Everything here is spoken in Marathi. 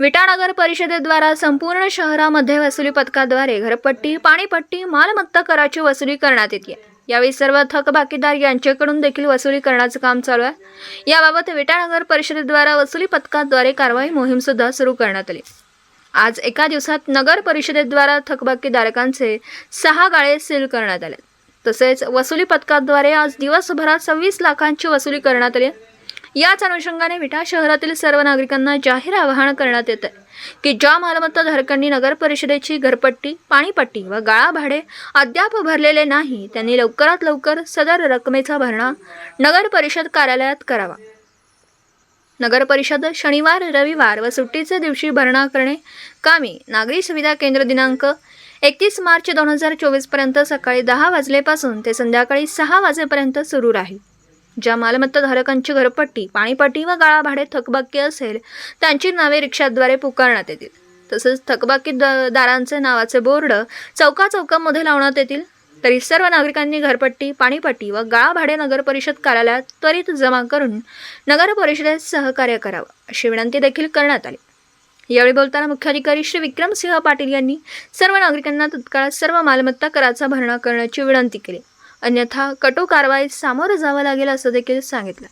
विटा नगर परिषदेद्वारा संपूर्ण शहरामध्ये वसुली पथकाद्वारे घरपट्टी पाणीपट्टी मालमत्ता कराची वसुली करण्यात येते. यावेळी सर्व थकबाकीदार यांच्याकडून देखील वसुली करण्याचं काम चालू आहे. याबाबत विटानगर परिषदेद्वारा वसुली पथकाद्वारे कारवाई मोहीम सुद्धा सुरू करण्यात आली. आज एका दिवसात नगर परिषदेद्वारा थकबाकीधारकांचे सहा गाळे सील करण्यात आले. तसेच वसुली पथकाद्वारे आज दिवसभरात सव्वीस लाखांची वसुली करण्यात आली. याच अनुषंगाने विटा शहरातील सर्व नागरिकांना जाहीर आवाहन करण्यात येत आहे की ज्या मालमत्ता धारकांनी नगर परिषदेची घरपट्टी पाणीपट्टी व गाळा भाडे अद्याप भरलेले नाही त्यांनी लवकरात लवकर सदर रकमेचा भरणा नगर परिषद कार्यालयात करावा. नगर परिषद शनिवार रविवार व सुट्टीच्या दिवशी भरणा करणे कामी नागरी सुविधा केंद्र दिनांक एकतीस मार्च दोन हजार चोवीसपर्यंत सकाळी दहा वाजलेपासून ते संध्याकाळी सहा वाजेपर्यंत सुरू राहील. ज्या मालमत्ताधारकांची घरपट्टी पाणीपट्टी व गाळा भाडे थकबाकी असेल त्यांची नावे रिक्षाद्वारे पुकारण्यात येतील. तसेच थकबाकी दारांचे नावाचे बोर्ड चौका चौकामध्ये लावण्यात येतील. तरी सर्व नागरिकांनी घरपट्टी पाणीपट्टी व गाळा भाडे नगर परिषद कार्यालयात त्वरित जमा करून नगर परिषदेत सहकार्य करावं अशी विनंती देखील करण्यात आली. यावेळी बोलताना मुख्याधिकारी श्री विक्रमसिंह पाटील यांनी सर्व नागरिकांना तत्काळ सर्व मालमत्ता कराचा भरणा करण्याची विनंती केली. अन्यथा कटो कारवाईत सामोरं जावं लागेल असं देखील सांगितलं.